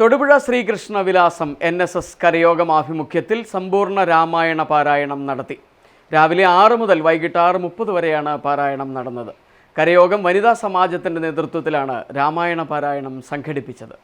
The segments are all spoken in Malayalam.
തൊടുപുഴ ശ്രീകൃഷ്ണ വിലാസം എൻ എസ് എസ് കരയോഗം ആഭിമുഖ്യത്തിൽ സമ്പൂർണ രാമായണ പാരായണം നടത്തി. രാവിലെ ആറ് മുതൽ വൈകിട്ട് ആറ് മുപ്പത് വരെയാണ് പാരായണം നടന്നത്. കരയോഗം വനിതാ സമാജത്തിന്റെ നേതൃത്വത്തിലാണ് രാമായണ പാരായണം സംഘടിപ്പിച്ചത്.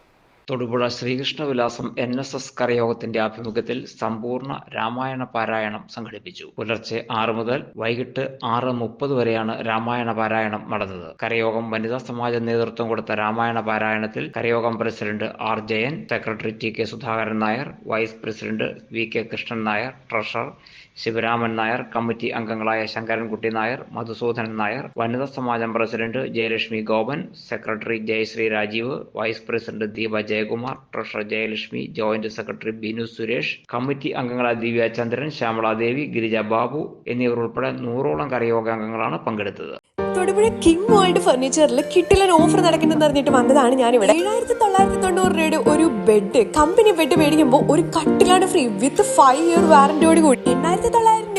Thodupuzha Sreekrishnavilasam N S S കരയോഗത്തിന്റെ ആഭിമുഖ്യത്തിൽ സമ്പൂർണ രാമായണ പാരായണം സംഘടിപ്പിച്ചു. പുലർച്ചെ ആറ് മുതൽ വൈകിട്ട് ആറ് മുപ്പത് വരെയാണ് രാമായണ പാരായണം നടന്നത്. കരയോഗം വനിതാ സമാജം നേതൃത്വം കൊടുത്ത രാമായണ പാരായണത്തിൽ കരയോഗം president R Jayan secretary T K Sudhakaran Nair vice president V K Krishnan Nair treasurer Sivaraman Nair committee അംഗങ്ങളായ ശങ്കരൻകുട്ടി നായർ മധുസൂദനൻ നായർ വനിതാ സമാജം president Jayalakshmi Gopan secretary Jayasree Rajeev vice president Deepa Jayakumar treasurer Jayalakshmi joint secretary Binu Suresh committee അംഗങ്ങളായ ദിവ്യ ചന്ദ്രൻ ശ്യാമളാദേവി ഗിരിജ ബാബു എന്നിവർ ഉൾപ്പെടെ നൂറോളം കരയോഗാംഗങ്ങളാണ് പങ്കെടുത്തത്. തൊടുപുഴ കിങ് വേൾഡ് ഫർണിച്ചറിൽ കിട്ടിലൻ ഓഫർ നടക്കുന്നെന്ന് അറിഞ്ഞിട്ട് വന്നതാണ് ഞാൻ ഇവിടെ ഏഴായിരത്തി തൊള്ളായിരത്തി തൊണ്ണൂറ് രൂപയുടെ ഒരു ബെഡ് കമ്പനി ബെഡ് മേടിക്കുമ്പോൾ ഒരു കട്ടിലാണ് ഫ്രീ വിത്ത് ഫൈവ് ഇയർ വാറന്റിയോട് കൂടി. എണ്ണായിരത്തി